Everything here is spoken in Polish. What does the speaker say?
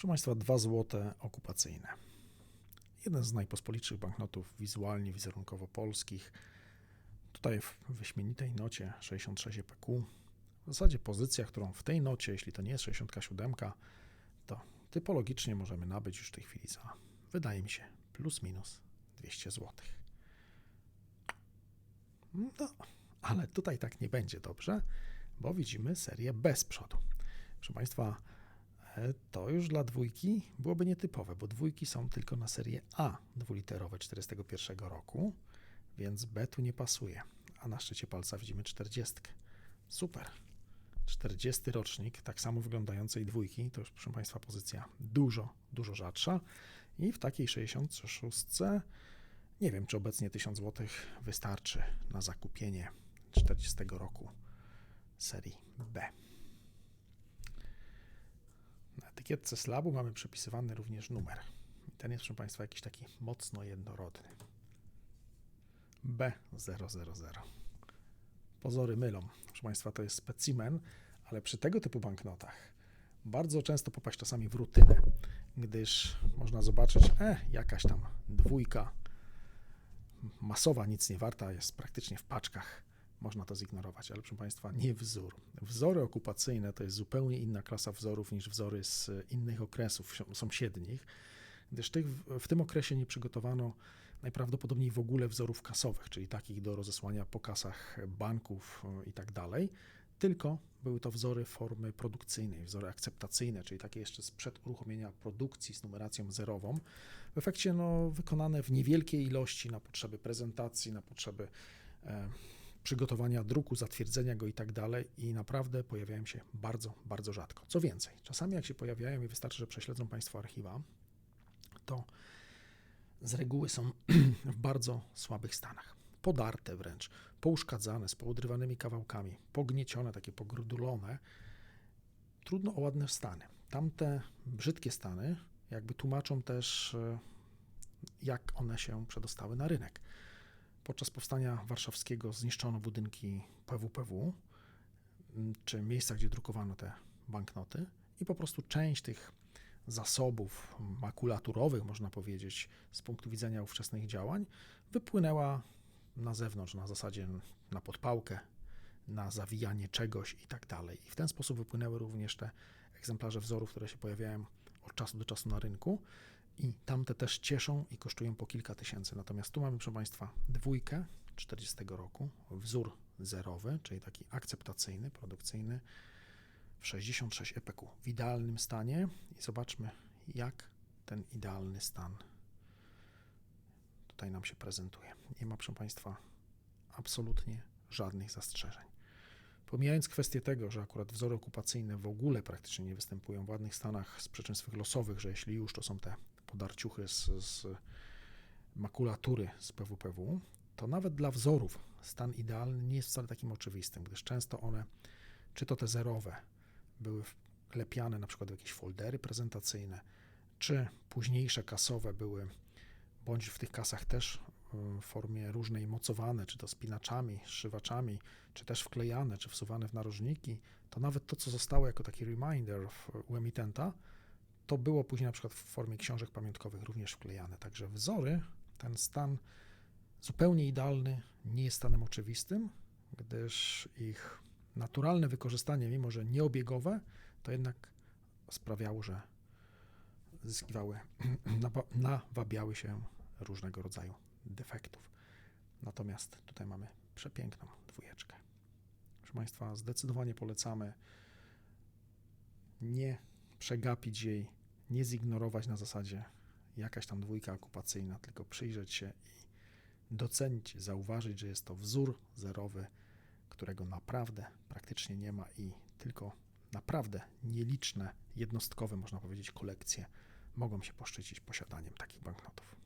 Proszę Państwa, 2 złote okupacyjne. Jeden z najpospolitszych banknotów wizualnie, wizerunkowo polskich. Tutaj w wyśmienitej nocie 66 EPQ. W zasadzie pozycja, którą w tej nocie, jeśli to nie jest 67, to typologicznie możemy nabyć już w tej chwili za, wydaje mi się, plus minus 200 zł. No, ale tutaj tak nie będzie dobrze, bo widzimy serię bez przodu. Proszę Państwa, to już dla dwójki byłoby nietypowe, bo dwójki są tylko na serię A dwuliterowe 41 roku, więc B tu nie pasuje. A na szczycie palca widzimy 40. Super. 40 rocznik, tak samo wyglądającej dwójki, to już proszę Państwa pozycja dużo, dużo rzadsza. I w takiej 66 nie wiem, czy obecnie 1000 zł wystarczy na zakupienie 40 roku serii B. Etykietce slabu mamy przypisywany również numer. Ten jest, proszę Państwa, jakiś taki mocno jednorodny. B000. Pozory mylą. Proszę Państwa, to jest specimen, ale przy tego typu banknotach bardzo często popaść czasami w rutynę, gdyż można zobaczyć, e, jakaś tam dwójka masowa, nic nie warta, jest praktycznie w paczkach. Można to zignorować, ale proszę Państwa, nie wzór. Wzory okupacyjne to jest zupełnie inna klasa wzorów niż wzory z innych okresów sąsiednich, gdyż tych, w tym okresie nie przygotowano najprawdopodobniej w ogóle wzorów kasowych, czyli takich do rozesłania po kasach banków e, i tak dalej, tylko były to wzory formy produkcyjnej, wzory akceptacyjne, czyli takie jeszcze sprzed uruchomienia produkcji z numeracją zerową. W efekcie no, wykonane w niewielkiej ilości na potrzeby prezentacji, na potrzeby e, przygotowania druku, zatwierdzenia go i tak dalej i naprawdę pojawiają się bardzo, bardzo rzadko. Co więcej, czasami jak się pojawiają i wystarczy, że prześledzą Państwo archiwa, to z reguły są w bardzo słabych stanach. Podarte wręcz, pouszkadzane, z poodrywanymi kawałkami, pogniecione, takie pogrudulone. Trudno o ładne stany. Tamte brzydkie stany jakby tłumaczą też, e, jak one się przedostały na rynek. Podczas powstania warszawskiego zniszczono budynki PWPW, czy miejsca, gdzie drukowano te banknoty, i po prostu część tych zasobów makulaturowych, można powiedzieć, z punktu widzenia ówczesnych działań, wypłynęła na zewnątrz, na zasadzie na podpałkę, na zawijanie czegoś i tak dalej. I w ten sposób wypłynęły również te egzemplarze wzorów, które się pojawiają od czasu do czasu na rynku i tamte też cieszą i kosztują po kilka tysięcy. Natomiast tu mamy, proszę Państwa, dwójkę 40 roku, wzór zerowy, czyli taki akceptacyjny, produkcyjny, w 66 EPQ w idealnym stanie i zobaczmy, jak ten idealny stan tutaj nam się prezentuje. Nie ma, proszę Państwa, absolutnie żadnych zastrzeżeń. Pomijając kwestię tego, że akurat wzory okupacyjne w ogóle praktycznie nie występują w ładnych stanach z przyczyn swych losowych, że jeśli już, to są te podarciuchy z, z makulatury z PWPW, to nawet dla wzorów stan idealny nie jest wcale takim oczywistym, gdyż często one, czy to te zerowe, były wlepiane na przykład w jakieś foldery prezentacyjne, czy późniejsze kasowe były, bądź w tych kasach też w formie różnej mocowane, czy to spinaczami, szywaczami, czy też wklejane, czy wsuwane w narożniki, to nawet to, co zostało jako taki reminder u emitenta, to było później na przykład w formie książek pamiątkowych również wklejane. Także wzory, ten stan zupełnie idealny nie jest stanem oczywistym, gdyż ich naturalne wykorzystanie, mimo że nieobiegowe, to jednak sprawiało, że zyskiwały, nawabiały się różnego rodzaju defektów. Natomiast tutaj mamy przepiękną dwójeczkę. Proszę Państwa, zdecydowanie polecamy nie przegapić jej, nie zignorować na zasadzie jakaś tam dwójka okupacyjna, tylko przyjrzeć się i docenić, zauważyć, że jest to wzór zerowy, którego naprawdę praktycznie nie ma i tylko naprawdę nieliczne, jednostkowe, można powiedzieć, kolekcje mogą się poszczycić posiadaniem takich banknotów.